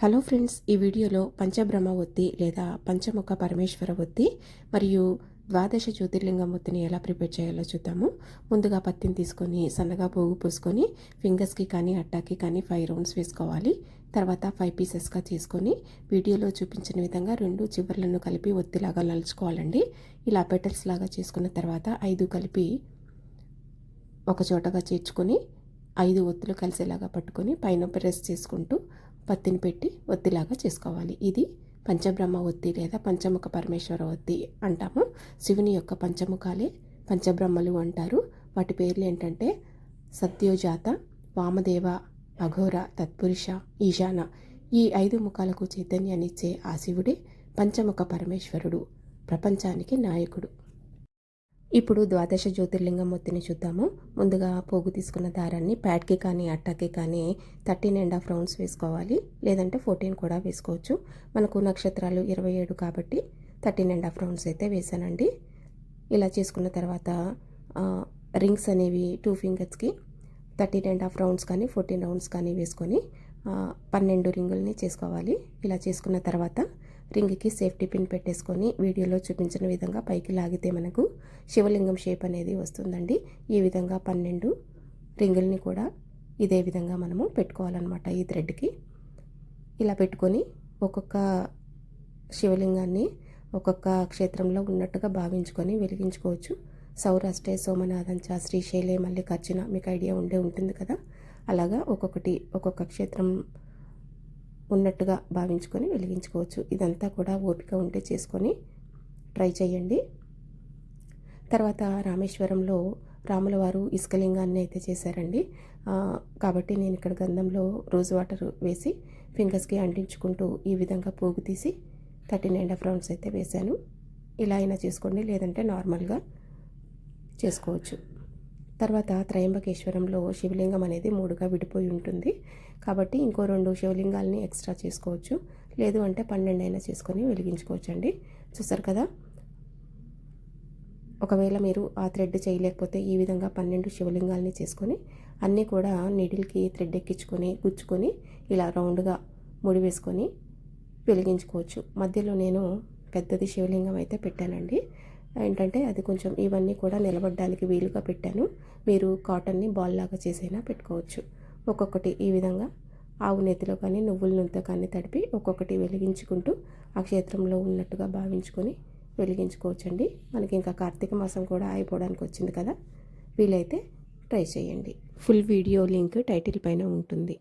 Hello friends ఈ వీడియోలో పంచబ్రహ్మ ఒత్తి లేదా పంచముఖ పరమేశ్వర ఒత్తి మరియు ద్వాదశ జ్యోతిర్లింగం ఒత్తిని ఎలా ప్రిపేర్ చేయాలో చూద్దాము. ముందుగా పత్తిని తీసుకొని సన్నగా పోగు పూసుకొని ఫింగర్స్కి కానీ అట్టాకి కానీ ఫైవ్ రౌండ్స్ వేసుకోవాలి. తర్వాత ఫైవ్ పీసెస్గా తీసుకొని వీడియోలో చూపించిన విధంగా రెండు చివర్లను కలిపి ఒత్తిలాగా నలుచుకోవాలండి. ఇలా పెటల్స్ లాగా చేసుకున్న తర్వాత ఐదు కలిపి ఒక చోటగా చేర్చుకొని ఐదు ఒత్తులు కలిసేలాగా పట్టుకొని పైన ప్రెస్ చేసుకుంటూ పత్తిని పెట్టి ఒత్తిలాగా చేసుకోవాలి. ఇది పంచబ్రహ్మ ఒత్తి లేదా పంచముఖ పరమేశ్వర ఒత్తి అంటాము. శివుని యొక్క పంచముఖాలే పంచబ్రహ్మలు అంటారు. వాటి పేర్లు ఏంటంటే సత్యోజాత వామదేవ అఘోర తత్పురుష ఈశాన. ఈ ఐదు ముఖాలకు చైతన్యాన్నిచ్చే ఆ శివుడే పంచముఖ పరమేశ్వరుడు ప్రపంచానికి నాయకుడు. ఇప్పుడు ద్వాదశ జ్యోతిర్లింగం మొత్తిని చూద్దాము. ముందుగా పోగు తీసుకున్న దారాన్ని ప్యాడ్కి కానీ అట్టాకి కానీ థర్టీన్ అండ్ హాఫ్ రౌండ్స్ వేసుకోవాలి. లేదంటే ఫోర్టీన్ కూడా వేసుకోవచ్చు. మనకు నక్షత్రాలు ఇరవై ఏడు కాబట్టి థర్టీన్ అండ్ హాఫ్ రౌండ్స్ అయితే వేసానండి. ఇలా చేసుకున్న తర్వాత రింగ్స్ అనేవి టూ ఫింగర్స్కి థర్టీన్ అండ్ హాఫ్ రౌండ్స్ కానీ ఫోర్టీన్ రౌండ్స్ కానీ వేసుకొని పన్నెండు రింగుల్ని చేసుకోవాలి. ఇలా చేసుకున్న తర్వాత రింగ్కి సేఫ్టీ పిన్ పెట్టేసుకొని వీడియోలో చూపించిన విధంగా పైకి లాగితే మనకు శివలింగం షేప్ అనేది వస్తుందండి. ఈ విధంగా పన్నెండు రింగుల్ని కూడా ఇదే విధంగా మనము పెట్టుకోవాలన్నమాట ఈ థ్రెడ్కి. ఇలా పెట్టుకొని ఒక్కొక్క శివలింగాన్ని ఒక్కొక్క క్షేత్రంలో ఉన్నట్టుగా భావించుకొని వెలిగించుకోవచ్చు. సౌరాష్ట్రే సోమనాథంచ శ్రీశైలే మల్లికార్జున మీకు ఐడియా ఉండే ఉంటుంది కదా. అలాగా ఒక్కొక్కటి ఒక్కొక్క క్షేత్రం ఉన్నట్టుగా భావించుకొని వెలిగించుకోవచ్చు. ఇదంతా కూడా ఓపిక ఉంటే చేసుకొని ట్రై చేయండి. తర్వాత రామేశ్వరంలో రాముల వారు ఇసుకలింగాన్ని అయితే చేశారండి. కాబట్టి నేను ఇక్కడ గంధంలో రోజ్ వాటర్ వేసి ఫింగర్స్కి అంటించుకుంటూ ఈ విధంగా పోగు తీసి థర్టీ నైన్ హాఫ్ రౌండ్స్ అయితే వేశాను. ఇలా అయినా చేసుకోండి లేదంటే నార్మల్గా చేసుకోవచ్చు. తర్వాత త్రయంబకేశ్వరంలో శివలింగం అనేది మూడుగా విడిపోయి ఉంటుంది. కాబట్టి ఇంకో రెండు శివలింగాలని ఎక్స్ట్రా చేసుకోవచ్చు. లేదు అంటే పన్నెండు అయినా చేసుకొని వెలిగించుకోవచ్చు అండి చూసారు కదా? ఒకవేళ మీరు ఆ థ్రెడ్ చేయలేకపోతే ఈ విధంగా పన్నెండు శివలింగాలని చేసుకొని అన్నీ కూడా నీడిల్కి థ్రెడ్ ఎక్కించుకొని గుచ్చుకొని ఇలా రౌండ్గా ముడి వేసుకొని వెలిగించుకోవచ్చు. మధ్యలో నేను పెద్దది శివలింగం అయితే పెట్టానండి. ఏంటంటే అది కొంచెం ఇవన్నీ కూడా నిలబడడానికి వీలుగా పెట్టాను. మీరు కాటన్ని బాల్ లాగా చేసైనా పెట్టుకోవచ్చు. ఒక్కొక్కటి ఈ విధంగా ఆవు నెత్తిలో కానీ నువ్వుల నూనెతో కానీ తడిపి ఒక్కొక్కటి వెలిగించుకుంటూ ఆ క్షేత్రంలో ఉన్నట్టుగా భావించుకొని వెలిగించుకోవచ్చండి. మనకి ఇంకా కార్తీక మాసం కూడా అయిపోవడానికి వచ్చింది కదా వీలైతే ట్రై చేయండి. ఫుల్ వీడియో లింక్ టైటిల్ పైన ఉంటుంది.